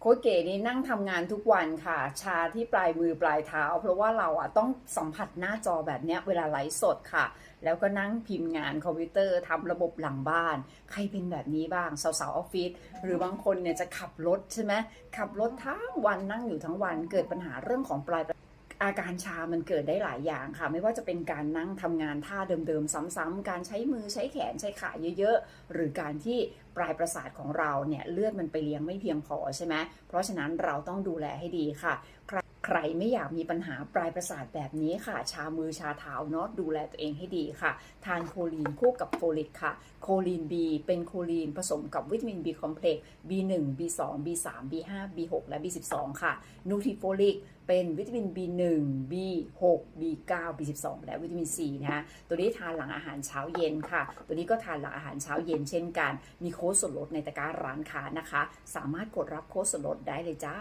โค้ชเก๋นี่นั่งทำงานทุกวันค่ะ ชาที่ปลายมือปลายเท้า เพราะว่าเราอะต้องสัมผัสหน้าจอแบบเนี้ยเวลาไลฟ์สดค่ะ แล้วก็นั่งพิมพ์งานคอมพิวเตอร์ทำระบบหลังบ้าน ใครเป็นแบบนี้บ้างสาวๆออฟฟิศหรือบางคนเนี่ยจะขับรถใช่ไหมขับรถทั้งวันนั่งอยู่ทั้งวันเกิดปัญหาเรื่องของปลาย อาการชามันเกิดได้หลายอย่างค่ะ ไม่ว่าจะเป็นการนั่งทำงานท่าเดิมๆซ้ำๆการใช้มือใช้แขนใช้ขาเยอะๆ หรือการที่ปลายประสาทของเราเนี่ยเลือดมันไปเลี้ยงไม่เพียงพอใช่ไหมเพราะฉะนั้นเราต้องดูแลให้ดีค่ะ ใครไม่อยากมีปัญหาปลายประสาทแบบนี้ค่ะ ชามือชาเท้าเนาะดูแลตัวเองให้ดีค่ะ ทานโคลีนคู่กับโฟลิกค่ะ โคลีน B เป็นโคลีนผสมกับวิตามิน B คอมเพล็กซ์ B1 B2 B3 B5 B6 และ B12 ค่ะ นูทริโฟลิกเป็นวิตามิน B1 B6 B9 B12 และวิตามิน C นะฮะตัวนี้ทานหลังอาหารเช้าเย็นค่ะ ตัวนี้ก็ทานหลังอาหารเช้าเย็นเช่นกัน มีโค้ดส่วนลดในตะกร้าร้านค้านะคะ สามารถกดรับโค้ดส่วนลดได้เลยจ้า